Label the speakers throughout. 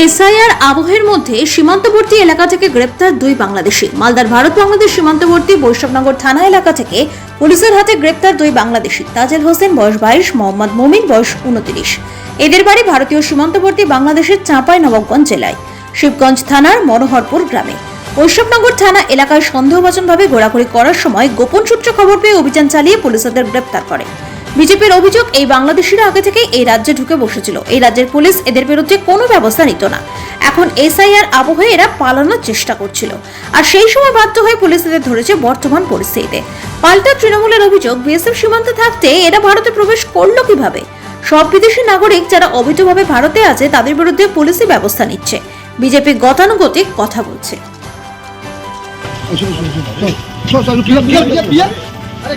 Speaker 1: SIR আবহের মধ্যে সীমান্তবর্তী এলাকা থেকে গ্রেপ্তার দুই বাংলাদেশি। মালদার ভারত বাংলাদেশ সীমান্তবর্তী বৈষ্ণবনগর থানা এলাকা থেকে পুলিশের হাতে গ্রেপ্তার দুই বাংলাদেশি। তাজেল হোসেন, বয়স বাইশ, মোহাম্মদ মমিন, বয়স উনত্রিশ। এদের বাড়ি ভারতীয় সীমান্তবর্তী বাংলাদেশের চাঁপাই নবাবগঞ্জ জেলায়, শিবগঞ্জ থানার মনোহরপুর গ্রামে। বৈষ্ণবনগর থানা এলাকায় সন্দেহভাজনভাবে ঘোরাঘুরি করার সময় গোপন সূত্রে খবর পেয়ে অভিযান চালিয়ে পুলিশ তাদের গ্রেপ্তার করে। বিজেপির অভিযোগ, এই বাংলাদেশিরা আগে থেকে এই রাজ্যে ঢুকে বসেছিল। এই রাজ্যের পুলিশ এদের বিরুদ্ধে কোনো ব্যবস্থা নিত না। এখন এসআইআর আবহে এরা পালানোর চেষ্টা করছিল। আর সেই সময় বাধ্য হয়ে পুলিশ এদের ধরেছে বর্তমান পরিস্থিতিতে। পাল্টা তৃণমূলের অভিযোগ, বিএসএফ সীমান্তে থাকতে এরা ভারতে প্রবেশ করল কীভাবে? সব বিদেশি নাগরিক যারা অবৈধভাবে ভারতে আছে, তাদের বিরুদ্ধে পুলিশি ব্যবস্থা নিচ্ছে। বিজেপি গতানুগতিক কথা বলছে।
Speaker 2: আরে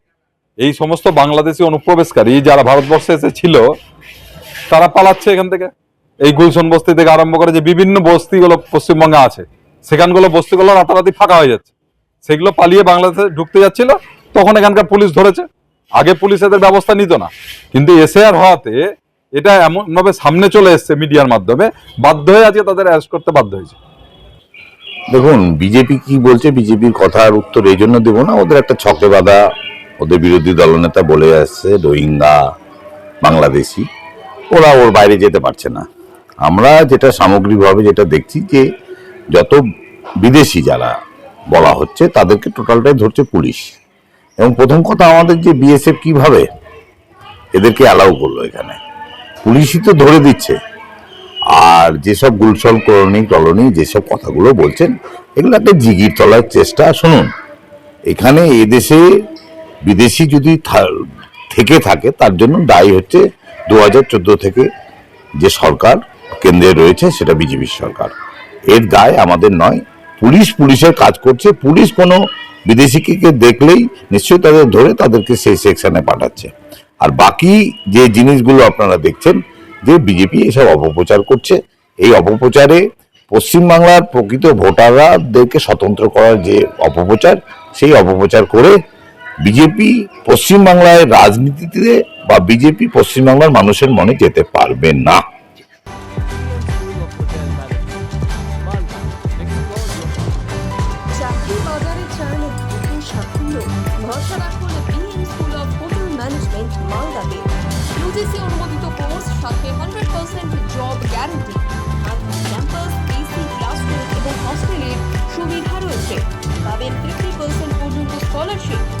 Speaker 3: এই সমস্ত বাংলাদেশি অনুপ্রবেশকারী যারা ভারতবর্ষে এসে ছিল, তারা পালাচ্ছে এখান থেকে। এই গুলশন বস্তি থেকে আরম্ভ করে যে বিভিন্ন বস্তিগুলো পশ্চিমবঙ্গে আছে, সেখানগুলো বস্তিগুলো রাতারাতি ফাঁকা হয়ে যাচ্ছে। সেগুলো পালিয়ে বাংলাদেশে ঢুকতে যাচ্ছিল, তখন এখানকার পুলিশ ধরেছে। আগে পুলিশ এদের ব্যবস্থা নিত না। কিন্তু এসআইআর হওয়াতে এটা এমনভাবে সামনে চলে এসছে মিডিয়ার মাধ্যমে, বাধ্য হয়ে আজকে তাদের অ্যারেস্ট করতে বাধ্য হয়েছে।
Speaker 4: দেখুন, বিজেপি কি বলছে, বিজেপির কথার উত্তর এই জন্য দেবো না। ওদের একটা ছকে বাঁধা ওদের বিরোধী দলনেতা বলে আসছে রোহিঙ্গা, বাংলাদেশি। ওরা ওর বাইরে যেতে পারছে না। আমরা যেটা সামগ্রিকভাবে যেটা দেখছি যে যত বিদেশি যারা বলা হচ্ছে, তাদেরকে টোটালটাই ধরছে পুলিশ। এবং প্রথম কথা আমাদের যে বিএসএফ কীভাবে এদেরকে অ্যালাউ করল এখানে। পুলিশই তো ধরে দিচ্ছে। আর যেসব গুলশল করণী টলনি, যেসব কথাগুলো বলছেন, এগুলো একটা জিগির তলার চেষ্টা। শুনুন, এখানে এদেশে বিদেশি যদি থেকে থাকে, তার জন্য দায়ী হচ্ছে দু হাজার চোদ্দ থেকে যে সরকার কেন্দ্রে রয়েছে, সেটা বিজেপি সরকার। এর দায় আমাদের নয়। পুলিশ পুলিশের কাজ করছে। পুলিশ কোনো বিদেশিকে দেখলেই নিশ্চয়ই তাদের ধরে তাদেরকে সেই সেকশনে পাঠাচ্ছে। আর বাকি যে জিনিসগুলো আপনারা দেখছেন, যে বিজেপি এসব অপপ্রচার করছে, এই অপপ্রচারে পশ্চিমবাংলার প্রকৃত ভোটাররাদেরকে স্বতন্ত্র করার যে অপপ্রচার, সেই অপপ্রচার করে বিজেপি পশ্চিমবাংলায় রাজনীতিতে বা বিজেপি পশ্চিমবাংলার মানুষের মনে যেতে পারবে না।
Speaker 5: সুবিধা রয়েছে। পর্যন্ত স্কলারশিপ